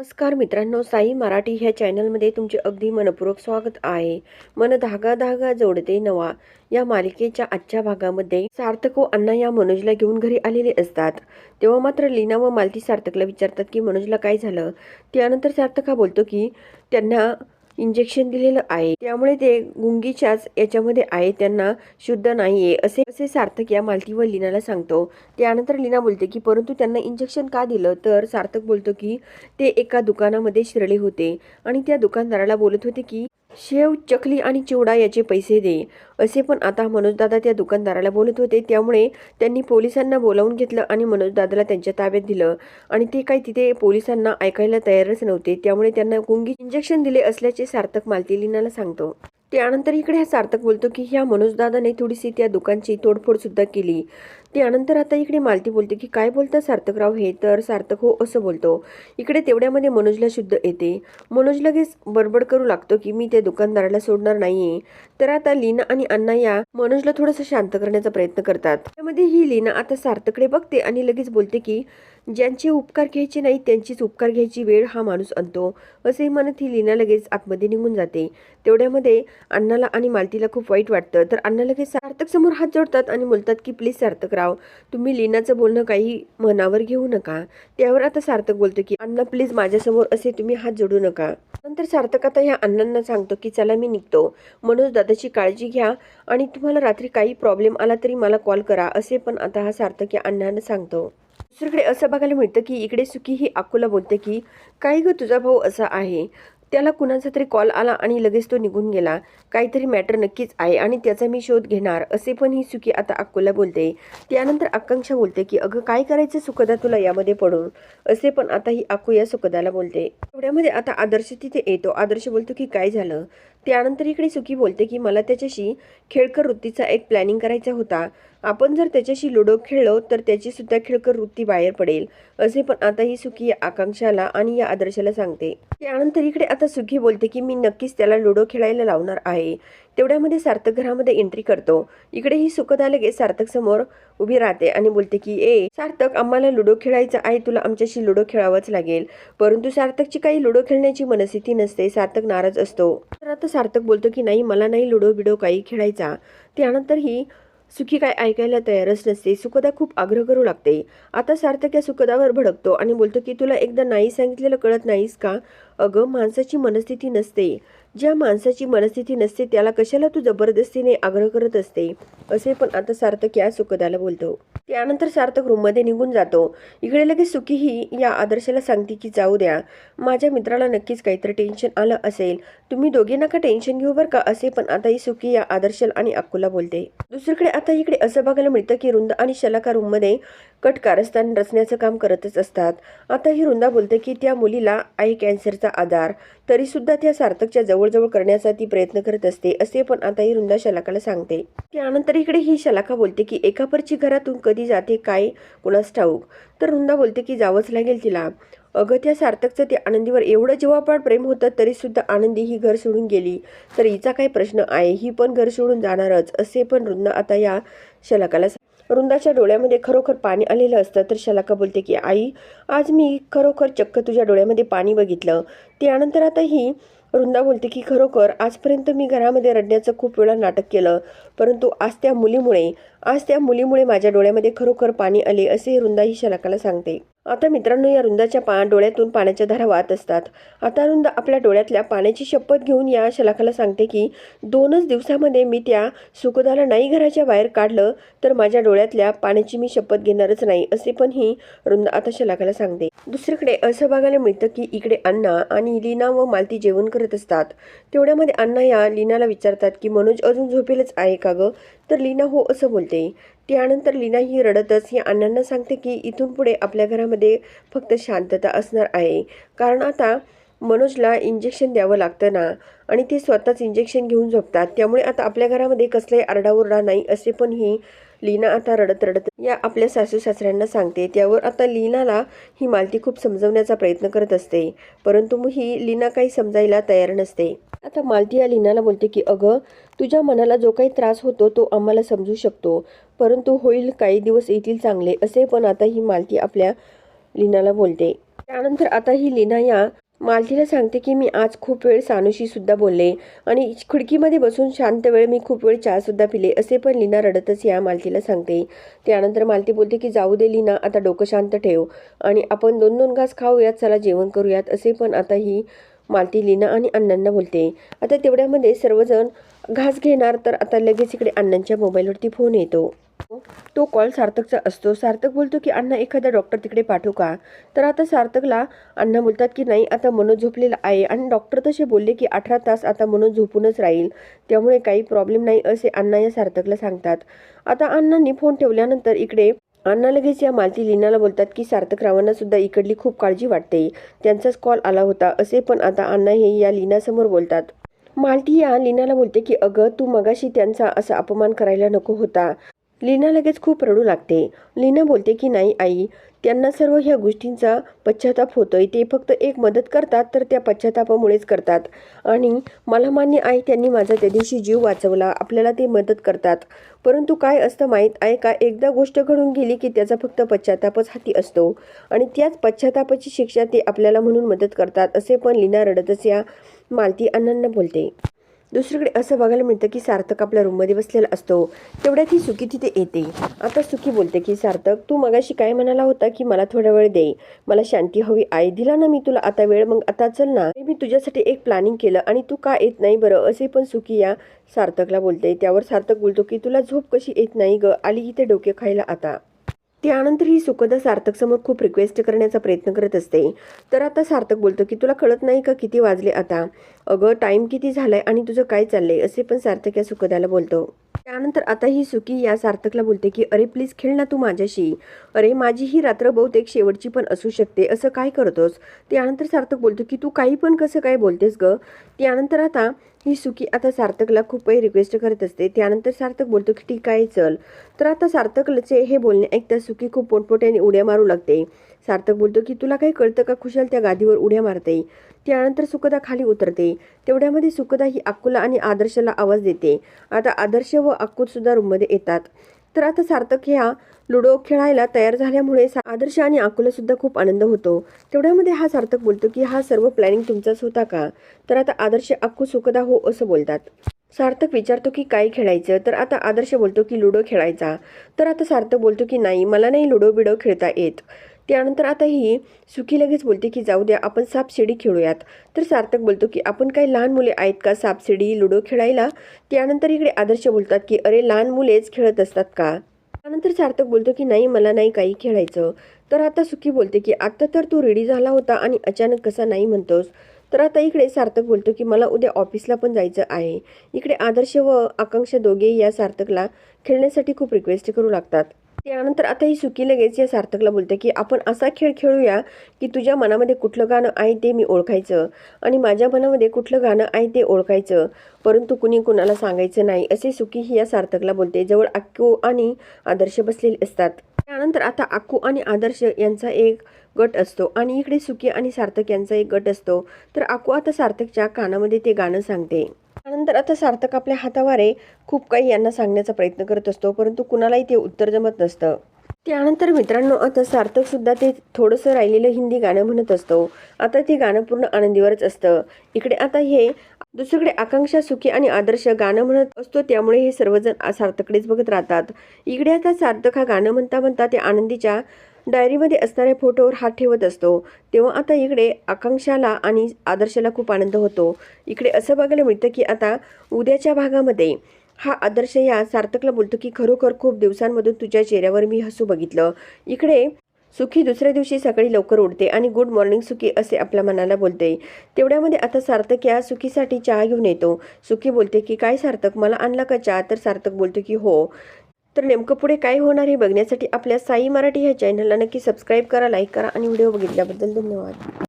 नमस्कार मित्रांनो साई मराठी ह्या चॅनलमध्ये तुमचे अगदी मनपूर्वक स्वागत आहे. मन धागा धागा जोडते नवा. या मालिकेच्या आजच्या भागामध्ये सार्थक व अण्णा या मनोजला घेऊन घरी आलेले असतात. तेव्हा मात्र लीना व मालती सार्थकला विचारतात की मनोजला काय झालं? त्यानंतर सार्थक हा बोलतो की त्यांना इंजेक्शन दिलेलं आहे. त्यामुळे ते गुंगीच्याच याच्यामध्ये आहे त्यांना शुद्ध नाहीये असे असे सार्थक या मालती व लीनाला सांगतो. त्यानंतर लीना बोलते की परंतु त्यांना इंजेक्शन का दिलं? तर सार्थक बोलतो की ते एका दुकानामध्ये शिरले होते. आणि त्या दुकानदाराला बोलत होते की शेव चकली आणि चिवडा याचे पैसे दे असे पण आता मनोजदादा त्या दुकानदाराला बोलत होते. त्यामुळे त्यांनी पोलिसांना बोलावून घेतलं आणि मनोजदादाला त्यांच्या ताब्यात दिलं. आणि ते काही तिथे पोलिसांना ऐकायला तयारच नव्हते. त्यामुळे त्यांना गुंगी इंजेक्शन दिले असल्याचे सार्थक मालतीलीनाला सांगतो. त्यानंतर इकडे हा सार्थक बोलतो की ह्या मनोजदादाने थोडीशी त्या दुकानची तोडफोड सुद्धा केली. त्यानंतर आता इकडे मालती बोलते की काय बोलता सार्थकराव हे तर सार्थक हो असं बोलतो. इकडे तेवढ्यामध्ये मनोजला शुद्ध येते. मनोज लगेच बडबड करू लागतो की मी त्या दुकानदाराला सोडणार नाहीये. तर आता लीना आणि अण्णा या मनोजला थोडंसं शांत करण्याचा प्रयत्न करतात. त्यामध्ये ही लीना आता सार्थकडे बघते आणि लगेच बोलते की ज्यांचे उपकार घ्यायचे नाही त्यांचीच उपकार घ्यायची वेळ हा माणूस आणतो. असे म्हणत ही लीना लगेच आतमध्ये निघून जाते. तेवढ्यामध्ये अण्णाला आणि मालतीला खूप वाईट वाटतं. तर अण्णा लगेच सार्थक समोर हात जोडतात आणि बोलतात की प्लीज सार्थक राव तुम्ही लीनाचं बोलणं काही मनावर घेऊ नका. त्यावर आता सार्थक बोलतो की अण्णा प्लीज माझ्यासमोर असे तुम्ही हात जोडू नका. नंतर सार्थक आता ह्या अण्णांना सांगतो की चला मी निघतो. मनोज दादाची काळजी घ्या आणि तुम्हाला रात्री काही प्रॉब्लेम आला तरी मला कॉल करा असे पण आता हा सार्थक या अण्णांना सांगतो. दुसरीकडे असं बघायला मिळतं की इकडे सुखी ही अकोला बोलते की काय ग तुझा भाऊ असा आहे? त्याला कुणाचा तरी कॉल आला आणि लगेच तो निघून गेला. काहीतरी मॅटर नक्कीच आहे आणि त्याचा मी शोध घेणार असे पण ही सुकी आता अक्कोला बोलते. त्यानंतर आकांक्षा बोलते की अगं काय करायचं सुखदा तुला यामध्ये पडून? असे पण आता ही अक्कू या सुखदाला बोलते. एवढ्यामध्ये आता आदर्श तिथे येतो. आदर्श बोलतो की काय झालं? त्यानंतर इकडे सुकी बोलते की मला त्याच्याशी खेळकर वृत्तीचा एक प्लॅनिंग करायचा होता. आपण जर त्याच्याशी लुडो खेळलो तर त्याची सुद्धा खेळकर वृत्ती बाहेर पडेल. असे पण आता ही सुखी या आकांक्षाला आणि या आदर्शाला सांगते. त्यानंतर इकडे आता सुखी बोलते की मी नक्कीच त्याला लुडो खेळायला लावणार आहे. तेवढ्यामध्ये सार्थक घरामध्ये एंट्री करतो. इकडे ही सुखदा लगेच सार्थक समोर उभी राहते आणि बोलते की ए सार्थक आम्हाला लुडो खेळायचं आहे. तुला आमच्याशी लुडो खेळावंच लागेल. परंतु सार्थकची काही लुडो खेळण्याची मनस्थिती नसते. सार्थक नाराज असतो. तर आता सार्थक बोलतो की नाही मला नाही लुडो बिडो काही खेळायचा. त्यानंतर ही सुखी काय ऐकायला तयारच नसते. सुखदा खूप आग्रह करू लागते. आता सार्थक या सुखदावर भडकतो आणि बोलतो की तुला एकदा नाही सांगितलेलं कळत नाहीस का? अगं माणसाची मनस्थिती नसते. ज्या माणसाची मनस्थिती नसते त्याला कशाला तू जबरदस्तीने आग्रह करत असते? असे पण आता सार्थक या सुखदाला बोलतो. त्यानंतर सार्थक रूममध्ये निघून जातो. इकडे लगेच सुखी ही या आदर्शाला सांगते की जाऊ द्या. माझ्या मित्राला नक्कीच काहीतरी टेन्शन आलं असेल. तुम्ही दोघे नका टेन्शन घेऊ बरं का? असे पण आता ही सुखी या आदर्शल आणि अक्कूला बोलते. दुसरीकडे आता इकडे असं बघायला मिळतं की रुंद आणि शलाका रूममध्ये कट कारस्थान रचण्याचं काम करतच असतात. आता ही रुंदा बोलते की त्या मुलीला आई कॅन्सरचा आजार. तरीसुद्धा त्या सार्थकच्या जवळ जवळजवळ करण्यासाठी प्रयत्न करत असते असे पण आता ही रुंदा शलाकाला सांगते. त्यानंतर इकडे ही शलाका बोलते की एकापरची घरातून कधी जाते काय? कुणास ठाऊक. तर रुंदा बोलते की जावंच लागेल तिला. अगं त्या सार्थकचं ते आनंदीवर एवढं जेव्हापाड प्रेम होतं तरी सुद्धा आनंदी ही घर सोडून गेली. तर हिचा काय प्रश्न आहे ही पण घर सोडून जाणारच असे पण रुंदा आता या शलाकाला रुंदाच्या डोळ्यामध्ये खरोखर पाणी आलेलं असतं. तर शलाका बोलते की आई आज मी खरोखर चक्क तुझ्या डोळ्यामध्ये पाणी बघितलं. त्यानंतर आता ही रुंदा बोलते की खरोखर आजपर्यंत मी घरामध्ये रडण्याचं खूप वेळा नाटक केलं. परंतु आज त्या मुलीमुळे आज त्या मुलीमुळे माझ्या डोळ्यामध्ये खरोखर पाणी आले असे रुंदा ही शलाकाला सांगते. आता मित्रांनो या रुंदाच्या पा डोळ्यातून पाण्याच्या धारा वाहत असतात. आता रुंद आपल्या डोळ्यातल्या पाण्याची शपथ घेऊन या शलाखाला सांगते की दोनच दिवसामध्ये मी त्या सुखदाला नाही घराच्या बाहेर काढलं तर माझ्या डोळ्यातल्या पाण्याची मी शपथ घेणारच नाही असे पण ही रुंद आता शलाखाला सांगते. दुसरीकडे असं बघायला मिळतं की इकडे अण्णा आणि लीना व मालती जेवण करत असतात. तेवढ्यामध्ये अण्णा या लीनाला विचारतात की मनोज अजून झोपेलच आहे का गं? तर लीना हो असं बोलते. त्यानंतर लीना ही रडतच ही अण्णांना सांगते की इथून पुढे आपल्या घरामध्ये फक्त शांतता असणार आहे. कारण आता मनोजला इंजेक्शन द्यावं लागतं ना. आणि ते स्वतःच इंजेक्शन घेऊन झोपतात. त्यामुळे आता आपल्या घरामध्ये कसलाही आरडाओरडा नाही असे पण ही लीना आता रडत रडत या आपल्या सासू सासऱ्यांना सांगते. त्यावर आता लीनाला ही मालती खूप समजवण्याचा प्रयत्न करत असते. परंतु ही लीना काही समजायला तयार नसते. आता मालती या लीनाला बोलते की अगं तुझ्या मनाला जो काही त्रास होतो तो आम्हाला समजू शकतो. परंतु होईल काही दिवस येतील चांगले असे पण आता ही मालती आपल्या लीनाला बोलते. त्यानंतर आता ही लीना या मालतीला सांगते की मी आज खूप वेळ सानूशी सुद्धा बोलले आणि खिडकीमध्ये बसून शांत वेळ मी खूप वेळ चहा सुद्धा पिले असे पण लीना रडतच या मालतीला सांगते. त्यानंतर मालती बोलते की जाऊ दे लीना आता डोकं शांत ठेव आणि आपण दोन दोन घास खाऊयात चला जेवण करूयात असे पण आता ही मालती लीना आणि अण्णांना बोलते. आता तेवढ्यामध्ये सर्वजण घास घेणार तर आता लगेच इकडे अण्णांच्या मोबाईलवरती फोन येतो. तो कॉल सार्थकचा असतो. सार्थक बोलतो की अण्णा एखादा डॉक्टर तिकडे पाठवू का? तर आता सार्थकला अण्णा बोलतात की नाही आता मनोज झोपलेला आहे आणि डॉक्टर तसे बोलले की अठरा तास आता मनोज झोपूनच राहील. त्यामुळे काही प्रॉब्लेम नाही असे अण्णा या सार्थकला सांगतात. आता अण्णांनी फोन ठेवल्यानंतर इकडे अण्णा लगेच या मालती लीनाला बोलतात की सार्थक रावांना सुद्धा इकडली खूप काळजी वाटते. त्यांचाच कॉल आला होता असे पण आता अण्णा हे या लीनासमोर बोलतात. मालती या लीनाला बोलते की अगं तू मगाशी त्यांचा असा अपमान करायला नको होता. लीना लगेच खूप रडू लागते. लीना बोलते की नाही आई त्यांना सर्व ह्या गोष्टींचा पश्चाताप होतोय. ते फक्त एक मदत करतात तर त्या पश्चातापामुळेच करतात. आणि मला मान्य आहे त्यांनी माझा त्या दिवशी जीव वाचवला. आपल्याला ते मदत करतात. परंतु काय असतं माहीत आहे का? एकदा गोष्ट घडून गेली की त्याचा फक्त पश्चातापच हाती असतो. आणि त्याच पश्चातापाची शिक्षा ते आपल्याला म्हणून मदत करतात असे पण लीना रडतच या मालती अण्णांना बोलते. दुसरीकडे असं बघायला मिळतं की सार्थक आपल्या रूममध्ये बसलेला असतो. तेवढ्यात ही सुकी तिथे येते. आता सुकी बोलते की सार्थक तू मगाशी काय म्हणाला होता की मला थोडा वेळ दे. मला शांती हवी. आहे दिला ना मी तुला आता वेळ. मग आता चल ना. मी तुझ्यासाठी एक प्लॅनिंग केलं आणि तू का येत नाही बरं? असे पण सुकी या सार्थकला बोलते. त्यावर सार्थक बोलतो की तुला झोप कशी येत नाही ग? आली इथे डोके खायला आता. त्यानंतर ही सुखदा सार्थक समोर खूप रिक्वेस्ट करण्याचा प्रयत्न करत असते. तर आता सार्थक बोलतो की तुला कळत नाही का किती वाजले आता? अगं टाइम किती झालाय आणि तुझं काय चाललंय? असे पण सार्थक या सुखदाला बोलतो. त्यानंतर आता ही सुकी या सार्थकला बोलते की अरे प्लीज खेळ ना तू माझ्याशी. अरे माझी ही रात्र बहुतेक शेवटची पण असू शकते. असं काय करतोस? त्यानंतर सार्थक बोलतो की तू काही पण कसं काय बोलतेस ग? त्यानंतर आता ही सुकी आता सार्थकला खूप काही रिक्वेस्ट करत असते. त्यानंतर सार्थक बोलतो की ठीक आहे चल. तर आता सार्थकचे हे बोलणे ऐकता सुकी खूप पोटपोट्याने उड्या मारू लागते. सार्थक बोलतो की तुला काही कळतं का? खुशाल त्या गादीवर उड्या मारते. त्यानंतर सुकदा खाली उतरते. तेवढ्यामध्ये सुकदा ही अक्कूला आणि आदर्शला आवाज देते. आता आदर्श व अक्कू सुद्धा रूममध्ये येतात. तर आता सार्थक ह्या लुडो खेळायला तयार झाल्यामुळे आदर्श आणि अकुला सुद्धा खूप आनंद होतो. तेवढ्यामध्ये हा सार्थक बोलतो की हा सर्व प्लॅनिंग तुमचाच होता का? तर आता आदर्श अक्कू सुखदा हो असं बोलतात. सार्थक विचारतो की काय खेळायचं? तर आता आदर्श बोलतो की लुडो खेळायचा. तर आता सार्थक बोलतो की नाही मला नाही लुडो बिडो खेळता येत. त्यानंतर आता ही सुखी लगेच बोलते की जाऊ द्या आपण सापशिडी खेळूयात. तर सार्थक बोलतो की आपण काही लहान मुले आहेत का सापशिडी लुडो खेळायला? त्यानंतर इकडे आदर्श बोलतात की अरे लहान मुलेच खेळत असतात का? त्यानंतर सार्थक बोलतो की नाही मला नाही काही खेळायचं. तर आता सुखी बोलते की आत्ता तर तू रेडी झाला होता आणि अचानक कसा नाही म्हणतोस. तर आता इकडे सार्थक बोलतो की मला उद्या ऑफिसला पण जायचं आहे. इकडे आदर्श व आकांक्षा दोघे या सार्थकला खेळण्यासाठी खूप रिक्वेस्ट करू लागतात. त्यानंतर आता ही सुकी लगेच या सार्थकला बोलते की आपण असा खेळ खेळूया की तुझ्या मनामध्ये कुठलं गाणं आहे ते मी ओळखायचं आणि माझ्या मनामध्ये कुठलं गाणं आहे ते ओळखायचं परंतु कुणी कुणाला सांगायचं नाही असे सुकी ही या सार्थकला बोलते जवळ अक्कू आणि आदर्श बसलेले असतात. त्यानंतर आता अक्कू आणि आदर्श यांचा एक गट असतो. आणि इकडे सुखी आणि सार्थक यांचा एक गट असतो. तर आकू आता सार्थकच्या कानामध्ये ते गाणं सांगते. त्यानंतर आता सार्थक आपल्या हातावारे खूप काही यांना सांगण्याचा प्रयत्न करत असतो परंतु कुणालाही ते उत्तर जमत नसतं. त्यानंतर मित्रांनो आता सार्थक सुद्धा ते थोडंसं राहिलेलं हिंदी गाणं म्हणत असतो. आता ते गाणं पूर्ण आनंदीवरच असतं. इकडे आता हे दुसरीकडे आकांक्षा सुखी आणि आदर्श गाणं म्हणत असतो. त्यामुळे हे सर्वजण सार्थकडेच बघत राहतात. इकडे आता सार्थक हा गाणं म्हणता म्हणता ते आनंदीच्या डायरीमध्ये असणाऱ्या फोटोवर हात ठेवत असतो. तेव्हा आता इकडे आकांक्षाला आणि आदर्शाला खूप आनंद होतो. इकडे असं बघायला मिळतं की आता उद्याच्या भागामध्ये हा आदर्श या सार्थकला बोलतो की खरोखर खूप दिवसांमधून तुझ्या चेहऱ्यावर मी हसू बघितलं. इकडे सुखी दुसऱ्या दिवशी सकाळी लवकर उठते आणि गुड मॉर्निंग सुखी असे आपल्या मनाला बोलते. तेवढ्यामध्ये आता सार्थक या सुखीसाठी चहा घेऊन येतो. सुखी बोलते की काय सार्थक? मला आणला का चहा? तर सार्थक बोलतो की हो. तर नेमकं पुढे काय होणार हे बघण्यासाठी आपल्या साई मराठी ह्या चॅनलला नक्की सबस्क्राईब करा लाईक करा आणि व्हिडिओ बघितल्याबद्दल धन्यवाद.